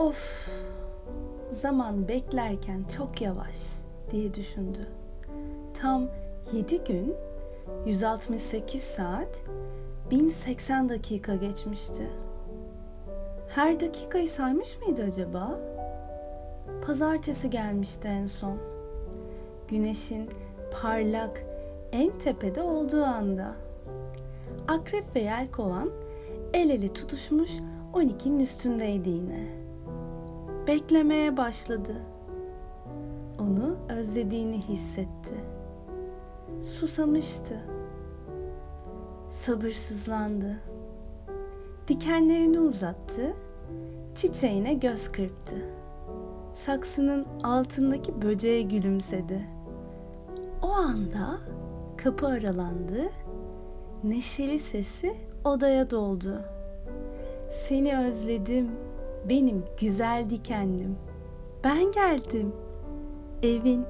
Of, zaman beklerken çok yavaş diye düşündü. Tam 7 gün, 168 saat, 1080 dakika geçmişti. Her dakikayı saymış mıydı acaba? Pazartesi gelmişti en son. Güneşin parlak, en tepede olduğu anda. Akrep ve yelkovan el ele tutuşmuş 12'nin üstündeydi yine. Beklemeye başladı. Onu özlediğini hissetti. Susamıştı. Sabırsızlandı. Dikenlerini uzattı, çiçeğine göz kırptı. Saksının altındaki böceğe gülümsedi. O anda kapı aralandı, neşeli sesi odaya doldu. Seni özledim, benim güzel dikenlim. Ben geldim. Evin